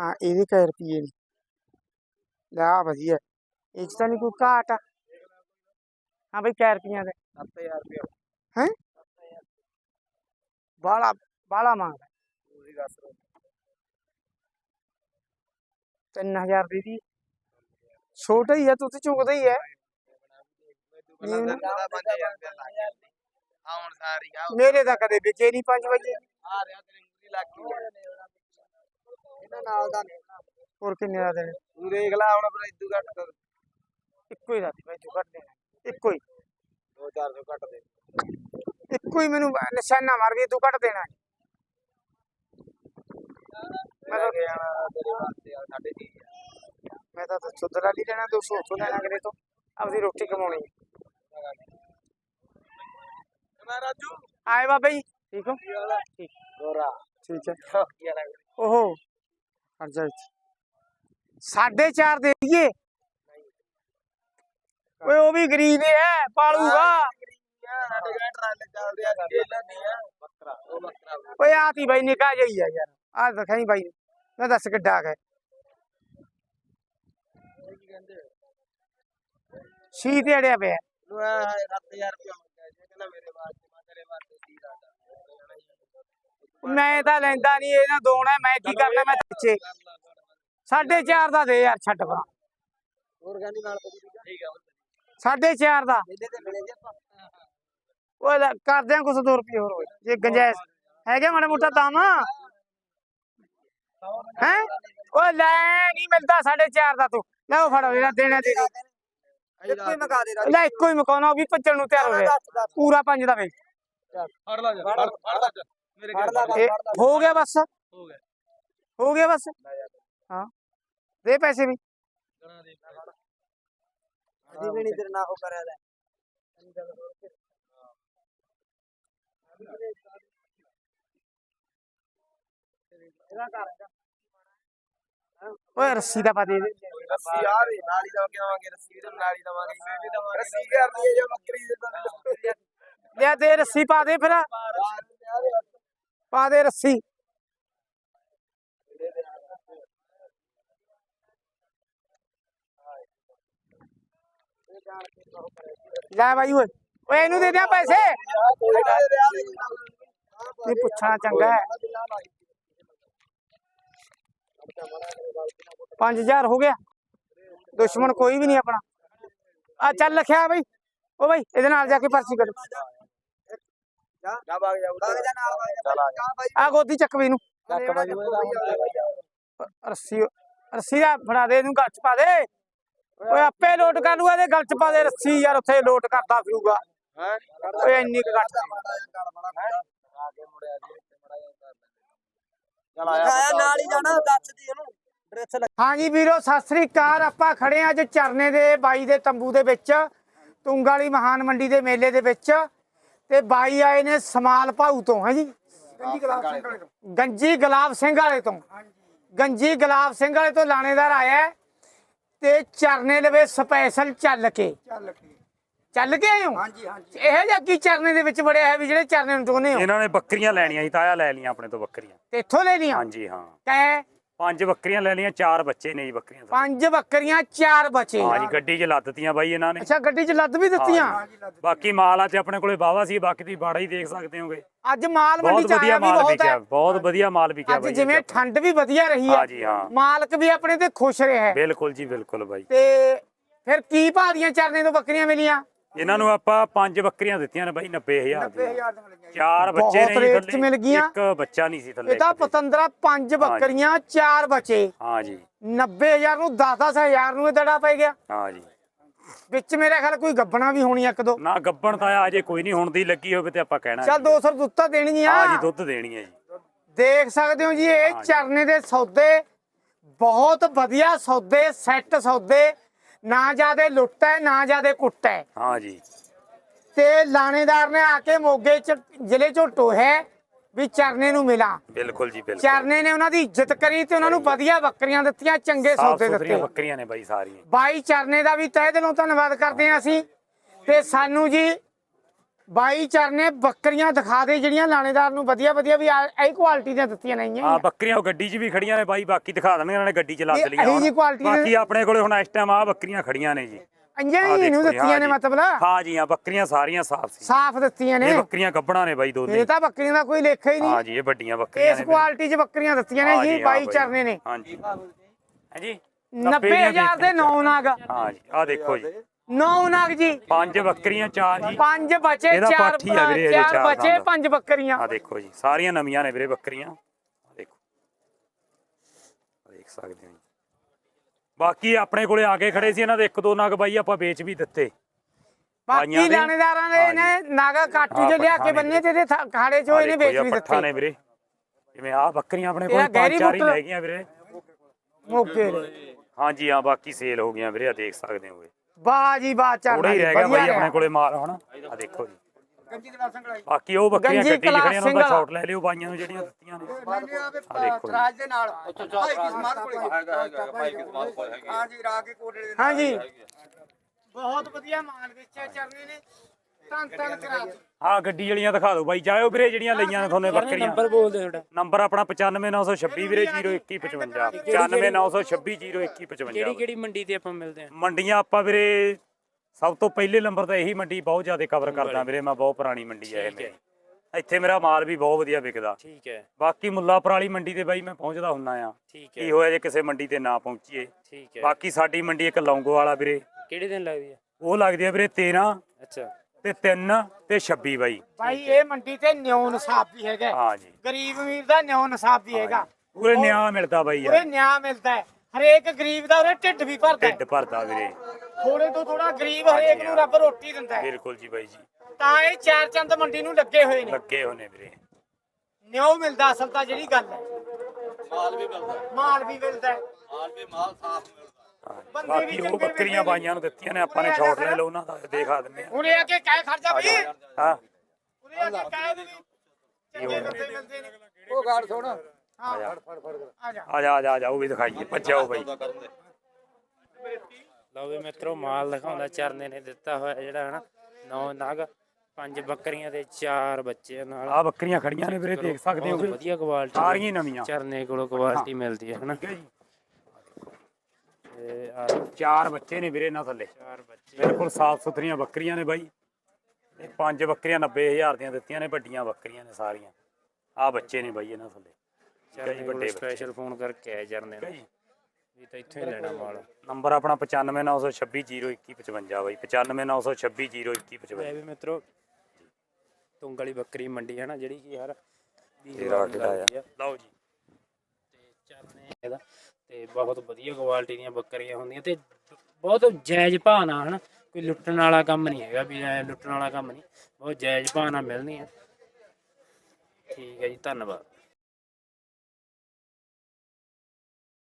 ਹਾਂ ਇਹਦੇ ਕੈ ਰੁਪਏ ਨੇ ਲੈ ਆ ਵਧੀਆ। ਇਹ 'ਚ ਤਾਂ ਨਹੀਂ ਕੋਈ ਘਾਟ ਆ। ਹਾਂ ਬਈ ਕੈ ਰੁਪਈਆਂ ਦੇ। 7000 ਰੁਪਏ ਹੈਂ? ਬਾਲਾ ਬਾਲਾ ਮੰਗਦਾ ਤੁਸੀਂ ਦੱਸ ਦਿਓ 3000 ਦੀ ਦੀ। ਛੋਟਾ ਹੀ ਹੈ ਤੂੰ ਤੇ ਚੁਗਦਾ ਹੀ ਹੈ ਪਹਿਲਾਂ ਤਾਂ ਕਹਿੰਦਾ 5000 ਰੁਪਏ ਲੱਗ ਗਿਆ ਆ ਹੁਣ ਸਾਰੀ ਆ ਮੇਰੇ ਤਾਂ ਕਦੇ ਵਿਕੇ ਨਹੀਂ 5 ਵਜੇ। ਆ ਰਿਹਾ ਤੇਰੀ ਮੂਰੀ ਲੱਗ ਗਈ। ਇਹਨਾਂ ਨਾਲ ਦਾ ਹੋਰ ਕਿੰਨੇ ਦਾ ਦੇਣੇ? ਤੂੰ ਦੇਖ ਲੈ ਹੁਣ ਫਿਰ ਇਦੂ ਘੱਟ ਕਰ ਇੱਕੋ ਹੀ ਦਾ ਦੀ ਭਾਈ ਤੂੰ ਕੱਢ ਦੇਣਾ। ਇੱਕੋ ਹੀ। 2400 ਘੱਟ ਦੇ। ਇੱਕੋ ਹੀ ਮੈਨੂੰ ਨਿਸ਼ਾਨਾ ਮਾਰ ਵੀ ਤੂੰ ਕੱਢ ਦੇਣਾ। ਮੈਂ ਤਾਂ ਗਿਆ ਤੇਰੇ ਵਾਸਤੇ ਆ ਸਾਡੇ ਦੀ ਮੈਂ ਤਾਂ ਸੁਧਰਾ ਨਹੀਂ ਲੈਣਾ 200 ਉੱਥੋਂ ਲੈਣਾ ਅਗਲੇ ਤੋਂ। ਆਪਦੀ ਰੋਟੀ ਕਮਾਉਣੀ ਹੈ। ਮੈਂ ਰਾਜੂ ਆਏ ਬਾਬਾ ਜੀ। ਠੀਕ ਹੋ? ਠੀਕ ਗੋਰਾ। ਠੀਕ ਹੈ। ਕੀ ਹਾਲ ਹੈ ਓਹੋ ਹਟ ਜਾ ਇੱਥੇ ਸਾਢੇ ਚਾਰ ਦੇ ਦਈਏ ਓਏ ਉਹ ਵੀ ਗਰੀਬ ਹੀ ਹੈ ਪਾਲੂਗਾ ਸਾਡੇ ਘਰ ਟਰਾਲੇ ਚੱਲਦੇ ਆ ਜੇਲਾਂ ਨਹੀਂ ਆ ਬੱਕਰਾ ਉਹ ਬੱਕਰਾ ਓਏ ਆਤੀ ਮੈਂ ਤਾਂ ਲੈਂਦਾ ਨਹੀਂ ਇਹਨਾਂ ਦੋਣਾ ਮੈਂ ਕੀ ਕਰਨਾ ਮੈਂ ਪਿੱਛੇ। ਸਾਢੇ ਦਾ ਦੇ ਯਾਰ ਛੱਡ ਪਾ। ਹੋਰ ਕਹਿੰਦੀ ਨਾਲ ਠੀਕ ਆ। ਸਾਢੇ ਦਾ। ਇਹਦੇ ਓਏ ਲੈ, ਕਰਦੇ ਆ ਕੁਛ 2 ਰੁਪਏ ਹੋਰ ਜੇ ਗੰਜਾਇਸ਼। ਹੈਗੇ ਮਾੜਾ ਮੋਟਾ ਦਾਮ ਹੈ? ਓਏ ਲੈ ਨਹੀਂ ਮਿਲਦਾ ਸਾਢੇ ਚਾਰ ਦਾ ਤੂੰ। ਲੈ ਉਹ ਫੜੋ ਜਿਹੜਾ ਦੇਣਾ ਦੇ ਦੇ। ਇੱਕੋ ਹੀ ਦੇ ਲੈ ਇੱਕੋ ਹੀ ਮਕਾਉਣਾ ਉਹ ਵੀ ਭੱਜਣ ਨੂੰ ਤਿਆਰ ਹੋ ਰਿਹਾ। ਪੂਰਾ ਪੰਜ ਦਾ ਵੇ। ਫੜ ਲਾ ਜਾ ਫੜ ਫੜ ਲਾ ਜਾ। ਮੇਰੇ ਕੋਲ ਇਹ ਹੋ ਗਿਆ ਬਸ ਹੋ ਗਿਆ ਹੋ ਗਿਆ ਬਸ ਹਾਂ ਦੇ ਪੈਸੇ ਵੀ ਗਣਾ ਦੇ ਅਸੀਂ ਵੀ ਨਹੀਂ ਤੇਰੇ ਨਾਲ ਉਹ ਕਰਿਆ ਲੈ ਓਏ ਰੱਸੀ ਦਾ ਪਾ ਦੇ ਦੇ ਰੱਸੀ ਆ ਰਹੀ ਨਾਲੀ ਦਾ ਕਿਵਾਂਗੇ ਰੱਸੀ ਵੀ ਤਾਂ ਨਾਲੀ ਦਵਾਂਗੇ ਮੈਂ ਵੀ ਦਵਾਂਗੇ ਰੱਸੀ ਕਰਨੀ ਹੈ ਜੇ ਬੱਕਰੀ ਦੇ ਤਾਂ ਲਿਆ ਦੇ ਰੱਸੀ ਪਾ ਦੇ ਫਿਰ ਪਾ ਦੇ ਰੱਸੀ ਲੈ ਬਾਈ ਓਏ ਓਏ ਇਹਨੂੰ ਦੇ ਦਿਆਂ ਪੈਸੇ ਇਹ ਪੁੱਛਣਾ ਚੰਗਾ ਹੈ 5000 ਹੋ ਗਿਆ ਦੁਸ਼ਮਣ ਕੋਈ ਵੀ ਨਹੀਂ ਆਪਣਾ ਆ ਚੱਲ ਲਖਿਆ ਬਈ ਓ ਬਈ ਇਹਦੇ ਨਾਲ ਜਾ ਕੇ ਪਰਚੀ ਕੱਢ ਜਾ। ਬਾਗ ਜਾ ਬਾਗ ਜਾ ਨਾਲ ਚਲ ਆ ਜਾ। ਆ ਗੋਦੀ ਚੱਕ ਬਈ ਨੂੰ ਚੱਕ ਰੱਸੀ ਰੱਸੀ ਦਾ ਫੜਾ ਦੇ ਇਹਨੂੰ ਗਲ ਚ ਪਾ ਦੇ। ਓਏ ਆਪੇ ਲੋਟ ਕਰ ਲੂਗਾ ਇਹਦੇ ਗਲ ਚ ਪਾ ਦੇ। ਰੱਸੀ ਯਾਰ ਉੱਥੇ ਲੋਟ ਕਰਦਾ ਫਿਰੂਗਾ। ਹੈ? ਓਏ ਇੰਨੀ ਕੁ ਘੱਟ ਆ ਕੇ ਮੁੜਿਆ ਜੀ ਇੱਥੇ ਮੜਾ ਜਾ ਚਲ ਆਇਆ ਨਾਲ ਹੀ ਜਾਣਾ ਦੱਸ ਦੀ ਇਹਨੂੰ। ਡਰੈਸ ਹਾਂਜੀ ਵੀਰੋ ਸਤਿ ਸ੍ਰੀ ਅਕਾਲ। ਆਪਾਂ ਖੜੇ ਹਾਂ ਅੱਜ ਚਰਨੇ ਦੇ ਬਾਈ ਦੇ ਤੰਬੂ ਦੇ ਵਿੱਚ ਤੁੰਗ ਵਾਲੀ ਮਹਾਨ ਮੰਡੀ ਦੇ ਮੇਲੇ ਦੇ ਵਿੱਚ। ਤੇ ਬਾਈ ਆਏ ਨੇ ਸਮਾਲ ਭਾਊ ਤੋਂ ਹੈ ਜੀ? ਗੰਜੀ ਗੁਲਾਬ ਸਿੰਘ ਵਾਲੇ ਤੋਂ। ਗੰਜੀ ਗੁਲਾਬ ਸਿੰਘ ਵਾਲੇ ਤੋਂ। ਗੰਜੀ ਗੁਲਾਬ ਸਿੰਘ ਵਾਲੇ ਤੋਂ ਲਾਣੇਦਾਰ ਆਇਆ ਤੇ ਚਰਨੇ ਲਵੇ ਸਪੈਸ਼ਲ ਚੱਲ ਕੇ। ਚੱਲ ਕੇ। ਚੱਲ ਕੇ ਆਏ ਹੋ? ਹਾਂਜੀ ਹਾਂਜੀ। ਇਹ ਜਿਹਾ ਕੀ ਚਰਨੇ ਦੇ ਵਿੱਚ ਵੜਿਆ ਹੈ ਵੀ ਜਿਹੜੇ ਚਰਨੇ ਨੂੰ ਚਾਹੁੰਦੇ ਹੋ? ਇਹਨਾਂ ਨੇ ਬੱਕਰੀਆਂ ਲੈਣੀਆਂ ਸੀ ਤਾਇਆ ਲੈ ਲਈਆਂ ਆਪਣੇ ਤੋਂ ਬੱਕਰੀਆਂ। ਤੇ ਇੱਥੋਂ ਲੈ ਲੀਆਂ ਹਾਂਜੀ ਹਾਂ। ਕੈ ਪੰਜ ਬੱਕਰੀਆਂ ਲੈ ਲਈਆਂ ਚਾਰ ਬੱਚੇ ਨੇ ਜੀ ਬੱਕਰੀਆਂ ਤੋਂ ਪੰਜ ਬੱਕਰੀਆਂ ਚਾਰ ਬਚੇ। ਹਾਂਜੀ ਗੱਡੀ 'ਚ ਲੱਦਤੀਆਂ ਬਾਈ ਇਹਨਾਂ ਨੇ। ਅੱਛਾ ਗੱਡੀ 'ਚ ਲੱਦ ਵੀ ਦਿੱਤੀਆਂ? ਬਾਕੀ ਮਾਲਾਂ 'ਚ ਆਪਣੇ ਕੋਲੇ ਬਾਵਾ ਸੀ ਬਾਕੀ ਤੁਸੀਂ ਬਾੜਾ ਹੀ ਦੇਖ ਸਕਦੇ ਹੋਗੇ। ਅੱਜ ਮਾਲ ਮੰਡੀ ਬਹੁਤ ਚ ਆਇਆ ਵਧੀਆ ਵੀ ਮਾਲ ਬਹੁਤ ਵਿਕਿਆ ਹੈ। ਬਹੁਤ ਵਧੀਆ ਮਾਲ ਵਿਕਿਆ ਅੱਜ ਬਾਈ ਜਿਵੇਂ ਠੰਡ ਵੀ ਵਧੀਆ ਰਹੀ ਹੈ ਹਾਂਜੀ ਹਾਂ। ਮਾਲਕ ਵੀ ਆਪਣੇ ਤੇ ਖੁਸ਼ ਰਿਹਾ ਹੈ। ਬਿਲਕੁਲ ਜੀ ਬਿਲਕੁਲ ਬਾਈ। ਤੇ ਫਿਰ ਕੀ ਭਾਅ ਦੀਆਂ ਚਰਨੇ ਤੋਂ ਬੱਕਰੀਆਂ ਮਿਲੀਆਂ? ਇਹਨਾਂ ਨੂੰ ਆਪਾਂ ਪੰਜ ਬੱਕਰੀਆਂ ਦਿੱਤੀਆਂ ਨੇ ਬਾਈ 90000 ਦੀਆਂ 90000 ਦੀਆਂ ਮਿਲੀਆਂ ਜੀ। ਚਾਰ ਬੱਚੇ ਬਹੁਤ ਨੇ ਜੀ ਰੇਟ 'ਚ ਥੱਲੇ ਮਿਲ ਗਈਆਂ। ਇੱਕ ਬੱਚਾ ਨਹੀਂ ਸੀ ਥੱਲੇ ਇਹ ਤਾਂ। ਪਤੰਦਰਾ ਪੰਜ ਬੱਕਰੀਆਂ ਚਾਰ ਬਚੇ ਹਾਂ ਜੀ 90000 ਨੂੰ 10-10000 ਨੂੰ ਇਹ ਦੜਾ ਪੈ ਗਿਆ ਹਾਂ ਜੀ ਵਿੱਚ ਮੇਰੇ ਖਿਆਲ ਕੋਈ ਗੱਬਣਾ ਵੀ ਹੋਣੀ ਇੱਕ ਦੋ ਨਾ ਗੱਬਣ ਤਾਂ ਅਜੇ ਕੋਈ ਨਹੀਂ ਹੁਣ ਦੀ ਲੱਗੀ ਹੋਵੇ ਤੇ ਆਪਾਂ ਕਹਿਣਾ ਚੱਲ ਜੀ। 200 ਦੁੱਤਾ ਦੇਣਗੀਆਂ ਹਾਂ ਜੀ ਦੁੱਧ ਦੇਣੀ ਹੈ ਜੀ ਦੇਖ ਸਕਦੇ ਹੋ ਜੀ ਇਹ। ਚਰਨੇ ਦੇ ਸੌਦੇ ਬਹੁਤ ਵਧੀਆ ਸੌਦੇ ਸੈੱਟ ਸੌਦੇ ਨਾ ਜਿਆਦੇ ਲੁੱਟ ਹੈ ਨਾ ਜਿਆਦੇ ਕੁੱਟ। ਹੈ ਹਾਂ ਜੀ। ਤੇ ਲਾਣੇਦਾਰ ਨੇ ਆ ਕੇ ਮੋਗੇ ਚ ਜ਼ਿਲ੍ਹੇ ਚੋਂ ਟੋਹਿਆ ਵੀ ਚਰਨੇ ਨੂੰ ਮਿਲਾ। ਬਿਲਕੁਲ ਜੀ ਬਿਲਕੁਲ। ਚਰਨੇ ਨੇ ਉਹਨਾਂ ਦੀ ਇੱਜ਼ਤ ਕਰੀ ਤੇ ਉਹਨਾਂ ਨੂੰ ਵਧੀਆ ਬੱਕਰੀਆਂ ਦਿੱਤੀਆਂ ਚੰਗੇ ਸਾਫ਼ ਸੌਦੇ ਸੁਥਰੀਆਂ ਦਿੱਤੇ। ਬੱਕਰੀਆਂ ਨੇ ਬਾਈ ਸਾਰੀਆਂ। ਬਾਈ ਚਰਨੇ ਦਾ ਵੀ ਤਹਿ ਦਿਲੋਂ ਧੰਨਵਾਦ ਕਰਦੇ ਹਾਂ ਅਸੀਂ। ਤੇ ਸਾਨੂੰ ਜੀ ਬਾਈ ਚਰਨੇ ਬੱਕਰੀਆਂ ਦਿਖਾ ਦੇ ਜਿਹੜੀਆਂ ਲਾਣੇਦਾਰ ਨੂੰ ਵਧੀਆ ਵਧੀਆ ਵੀ ਆ- ਇਹ ਕੁਆਲਿਟੀ ਦੀਆਂ ਦਿੱਤੀਆਂ ਨਹੀਂ ਆ ਹੈ ਬੱਕਰੀਆਂ ਉਹ ਗੱਡੀ 'ਚ ਵੀ ਖੜੀਆਂ ਨੇ ਬਾਈ ਬਾਕੀ ਦਿਖਾ ਦੇਣਗੇ ਇਹਨਾਂ ਨੇ ਗੱਡੀ 'ਚ ਲੱਦ ਲਈਆਂ ਇਹੀ ਹੁਣ। ਕੁਆਲਿਟੀ ਬਾਕੀ ਆਪਣੇ ਕੋਲੇ ਹੁਣ ਇਸ ਟਾਈਮ ਆ ਬੱਕਰੀਆਂ ਖੜੀਆਂ ਨੇ ਜੀ। ਅੰਜਾਂ ਹੀ ਨੂੰ ਜੀ, ਦਿੱਤੀਆਂ ਨੇ ਹਾਂ ਜੀ। ਮਤਲਬ। ਹਾਂ ਜੀ ਹਾਂ ਬੱਕਰੀਆਂ ਸਾਰੀਆਂ ਸਾਫ਼ ਸੀ। ਸਾਫ਼ ਦਿੱਤੀਆਂ ਨੇ। ਇਹ ਬੱਕਰੀਆਂ ਗੱਬਣਾ ਨੇ ਬਾਈ ਦੋਨੇ। ਇਹ ਤਾਂ ਬੱਕਰੀਆਂ ਦਾ ਕੋਈ ਲੇਖਾ ਹੀ ਹਾਂ ਨਹੀਂ ਜੀ ਇਹ ਵੱਡੀਆਂ ਬੱਕਰੀਆਂ ਇਸ ਨੇ ਕੁਆਲਿਟੀ 'ਚ ਬੱਕਰੀਆਂ ਦਿੱਤੀਆਂ ਨੇ ਹਾਂ ਜੀ ਹਾਂ ਬਾਈ। ਬਾਈ। ਚਰਨੇ ਨੇ। ਹਾਂ ਜੀ। ਹਾਂ ਜੀ? 90000 ਦੇ 9 ਨਾਗ। ਹਾਂ ਜੀ ਆ ਦੇਖੋ ਜੀ। 9 ਨਾਗ ਜੀ। ਪੰਜ ਬੱਕਰੀਆਂ ਚਾਰ ਜੀ। ਪੰਜ ਬਚੇ ਇਹਦਾ ਚਾਰ ਪਾਠੀ ਆ ਵੀਰੇ, ਇਹਦੇ ਚਾਰ ਬਚੇ। ਪੰਜ ਬੱਕਰੀਆਂ। ਆ ਦੇਖੋ ਜੀ ਸਾਰੀਆਂ ਨਵੀਆਂ ਨੇ ਵੀਰੇ ਬੱਕਰੀਆਂ। ਦੇਖੋ। ਦੇਖ ਸਕਦੇ ਹੋ ਬਾਕੀ ਆਪਣੇ ਕੋਲੇ ਆ ਕੇ ਖੜੇ ਸੀ ਇਹਨਾਂ ਦੇ ਇੱਕ ਦੋ ਨਗ ਬਾਈ ਆਪਾਂ ਵੇਚ ਵੀ ਦਿੱਤੇ। ਬਾਕੀ ਲਾਣੇਦਾਰਾਂ ਨੇ ਨੇ ਨਾਗਾ ਕਾਟੂ ਜੇ ਲਿਆ ਕੇ ਨੇ ਬੰਨੇ ਤੇ ਇਹਦੇ ਖਾੜੇ ਚੋਂ ਇਹਨੇ ਵੇਚ ਵੀ ਪੱਠਾ ਨੇ ਦਿੱਤੇ। ਵੀਰੇ। ਜਿਵੇਂ ਆ ਬੱਕਰੀਆਂ ਆਪਣੇ ਕੋਲ ਪੰਜ ਚਾਰ ਹੀ ਪੁੱਤਰ- ਹੈਗੀਆਂ ਵੀਰੇ। ਮੌਕੇ ਦੇ ਹਾਂ ਜੀ ਹਾਂ ਬਾਕੀ ਸੇਲ ਹੋ ਗਈਆਂ ਵੀਰੇ ਆ ਦੇਖ ਸਕਦੇ ਹੋ ਵਾਹ ਜੀ ਵਾਹ ਚੱਲ ਥੋੜਾ ਹੀ ਰਹਿ ਗਿਆ ਵਧੀਆ ਬਾਈ ਰਿਹਾ। ਆਪਣੇ ਕੋਲੇ ਮਾਲ ਹੁਣ। ਆ ਦੇਖੋ ਜੀ। ਬਾਕੀ ਉਹ ਬੱਕਰੀਆਂ ਗੰਜੀ ਕੱਟੀ ਕਲਾਸ ਖੜੀਆਂ ਉਹਨਾਂ ਦਾ ਸ਼ਾਟ ਲੈ ਲਿਓ ਬਾਈਆਂ ਨੂੰ ਜਿਹੜੀਆਂ ਦਿੱਤੀਆਂ ਨੇ। ਆ ਦੇਖੋ ਜੀ। ਦੇ ਨਾਲ। ਭਾਈ ਕਿਸਮਤ ਕੋਲੇ। ਹੈਗਾ ਹੈਗਾ ਭਾਈ ਕਿਸਮਤ ਕੋਲੇ ਹੈਗੀ ਹਾਂ ਜੀ ਕੇ ਕੋਟੜੇ ਦੇ ਹਾਂ ਜੀ। ਬਹੁਤ ਵਧੀਆ ਮਾਲ ਵੇਚਿਆ ਚਰਨੇ ਨੇ। ਕਰਾ। ਹਾਂ ਗੱਡੀ ਵਾਲੀਆਂ ਦਿਖਾ ਦਿਓ ਬਾਈ ਜਾਇਓ ਵੀਰੇ ਜਿਹੜੀਆਂ ਲਈਆਂ ਨੇ ਤੁਹਾਨੂੰ ਬੱਕਰੀਆਂ। ਨੰਬਰ ਬੋਲ ਦੇ ਤੁਹਾਡਾ। ਨੰਬਰ ਆਪਣਾ 95926 ਵੀਰੇ 0155 95926 0155 ਕਿਹੜੀ ਕਿਹੜੀ ਮੰਡੀ ਤੇ ਆਪਾਂ ਮਿਲਦੇ ਆ ਮੰਡੀਆਂ ਆਪਾਂ ਵੀਰੇ ਸਭ ਤੋਂ ਪਹਿਲੇ ਨੰਬਰ ਤਾਂ ਇਹੀ ਮੰਡੀ ਬਹੁਤ ਜ਼ਿਆਦਾ ਕਵਰ ਕਰਦਾ ਵੀਰੇ ਮੈਂ ਬਹੁਤ ਪੁਰਾਣੀ ਮੰਡੀ ਹੈ ਇਹ ਹੈ। ਮੇਰੀ। ਇੱਥੇ ਮੇਰਾ ਮਾਲ ਵੀ ਬਹੁਤ ਵਧੀਆ ਵਿਕਦਾ। ਠੀਕ ਹੈ। ਬਾਕੀ ਮੁੱਲਾਪੁਰ ਵਾਲੀ ਮੰਡੀ ਤੇ ਬਾਈ ਮੈਂ ਪਹੁੰਚਦਾ ਹੁੰਨਾ ਆ। ਠੀਕ ਕੀ ਹੈ। ਹੋਇਆ ਜੇ ਕਿਸੇ ਮੰਡੀ ਤੇ ਨਾ ਪਹੁੰਚੀਏ। ਠੀਕ ਹੈ। ਬਾਕੀ ਸਾਡੀ ਮੰਡੀ ਇੱਕ ਲੌਂਗੋ ਵਾਲਾ ਵੀਰੇ। ਕਿਹੜੇ ਦਿਨ ਲੱਗਦੀ ਆ ਉਹ ਲੱਗਦੀ ਆ ਵੀਰੇ 13 ਅੱਛਾ। ਤੇ 3 ਤੇ 26 ਬਾਈ। ਭਾਈ ਇਹ ਮੰਡੀ ਤੇ ਨਿਉ ਨਸਾਬ ਵੀ ਹੈਗਾ। ਹਾਂ ਜੀ। ਗਰੀਬ ਅਮੀਰ ਦਾ ਨਿਉ ਨਸਾਬ ਵੀ ਹੈਗਾ। ਪੂਰੇ ਨਿਆਂ ਮਿਲਦਾ ਬਾਈ ਉਰੇ ਯਾਰ ਨਿਆਂ ਮਿਲਦਾ ਹੈ। ਹਰੇਕ ਗਰੀਬ ਦਾ ਉਰੇ ਢਿੱਡ ਵੀ ਭਰਦਾ ਢਿੱਡ ਭਰਦਾ ਵੀਰੇ। ਥੋੜੇ ਤੋਂ ਥੋੜਾ ਗਰੀਬ ਹਰੇਕ ਨੂੰ ਰੱਬ ਰੋਟੀ ਦਿੰਦਾ ਹੈ। ਬਿਲਕੁਲ ਜੀ ਬਾਈ ਜੀ। ਤਾਂ ਇਹ ਚਾਰ ਚੰਦ ਮੰਡੀ ਨੂੰ ਲੱਗੇ ਹੋਏ ਨੇ। ਲੱਗੇ ਹੋਣੇ ਵੀਰੇ। ਨਿਉ ਮਿਲਦਾ ਅਸਲ ਤਾਂ ਜਿਹੜੀ ਗੱਲ ਹੈ। ਮਾਲ ਵੀ ਮਿਲਦਾ ਮਾਲ ਵੀ ਮਿਲਦਾ ਹੈ। ਮਾਲ ਵੀ ਮਾਲ ਸਾਫ਼ ਬਾਕੀ ਵੀ ਉਹ ਬੱਕਰੀਆਂ। ਬਾਈਆਂ ਨੂੰ ਦਿੱਤੀਆਂ ਨੇ ਆਪਾਂ ਨੇ ਸ਼ਾਟ ਲੈ ਲਓ ਉਹਨਾਂ ਦਾ ਦੇਖਾ ਦਿੰਦੇ ਆ। ਉਰੇ ਆ ਕੇ ਕਹਿ ਖਰਚਾ ਵੀ ਹਾਂ। ਉਰੇ ਆ ਕੇ ਕਹਿ ਵੀ। ਚੰਗੇ ਬੰਦੇ ਮਿਲਦੇ ਨੇ। ਉਹ ਗਾੜ ਸੁਣ। ਹਾਂ। ਆ ਜਾ। ਆ ਜਾ। ਆ ਜਾ ਆ ਜਾ ਆ ਜਾ ਉਹ ਵੀ ਦਿਖਾਈਏ ਭੱਜਿਓ ਬਾਈ। ਲਓ ਵੀ ਮਿੱਤਰੋ ਮਾਲ ਦਿਖਾਉਂਦਾ ਚਰਨੇ ਨੇ ਦਿੱਤਾ ਹੋਇਆ ਜਿਹੜਾ ਹਨਾ? ਨੌ ਨਗ ਪੰਜ ਬੱਕਰੀਆਂ ਦੇ ਚਾਰ ਬੱਚੇ ਨਾਲ। ਆ ਬੱਕਰੀਆਂ ਖੜੀਆਂ ਨੇ ਵੀਰੇ ਦੇਖ ਸਕਦੇ ਹੋ ਵਧੀਆ ਕੁਆਲਿਟੀ ਸਾਰੀਆਂ ਨਵੀਆਂ। ਚਰਨੇ ਕੋਲੋਂ ਕੁਆਲਿਟੀ ਮਿਲਦੀ ਹੈ ਹਨਾ? ਠੀਕ ਹੈ ਜੀ। ਤੇ ਚਾਰ ਬੱਚੇ ਨੇ ਵੀਰੇ ਇਹਨਾਂ ਥੱਲੇ। ਚਾਰ ਬੱਚੇ ਬਿਲਕੁਲ ਸਾਫ਼ ਸੁਥਰੀਆਂ ਬੱਕਰੀਆਂ ਨੇ ਬਾਈ। ਇਹ ਪੰਜ ਬੱਕਰੀਆਂ 90000 ਦੀਆਂ ਦਿੱਤੀਆਂ ਨੇ ਵੱਡੀਆਂ ਬੱਕਰੀਆਂ ਨੇ ਸਾਰੀਆਂ। ਆ ਬੱਚੇ ਨੇ ਬਾਈ ਇਹਨਾਂ ਥੱਲੇ। ਚਰਨੇ ਵੱਡੇ ਕੋਲੋਂ। ਸਪੈਸ਼ਲ ਫੋਨ ਕਰਕੇ ਆਏ ਹੈ ਨੇ। ਜੀ ਵੀ ਤਾਂ ਇੱਥੋਂ ਹੀ ਲੈਣਾ ਮਾਲ। ਨੰਬਰ ਆਪਣਾ 9596202155 ਬਾਈ। 9596202155 ਇਹ ਵੀ ਮਿੱਤਰੋ ਤੁੰਗ ਵਾਲੀ ਬੱਕਰੀ ਮੰਡੀ ਹੈ ਨਾ ਜਿਹੜੀ ਕਿ ਹਰ ਤੇਰਾ ਕਿਹੜਾ ਆ? ਲਓ ਜੀ। ਇਹਦਾ ਤੇ ਬਹੁਤ ਵਧੀਆ ਕੁਆਲਿਟੀ ਦੀਆਂ ਬੱਕਰੀਆਂ ਹੁੰਦੀਆਂ ਤੇ ਬਹੁਤ ਜਾਇਜ਼ ਭਾਅ ਨਾਲ ਹਨ, ਕੋਈ ਲੁੱਟਣ ਵਾਲਾ ਕੰਮ ਨਹੀਂ ਹੈਗਾ ਵੀ ਲੁੱਟਣ ਵਾਲਾ ਕੰਮ ਨਹੀਂ, ਬਹੁਤ ਜਾਇਜ਼ ਭਾਅ ਨਾਲ ਮਿਲਣੀਆਂ ਠੀਕ ਹੈ ਜੀ, ਧੰਨਵਾਦ।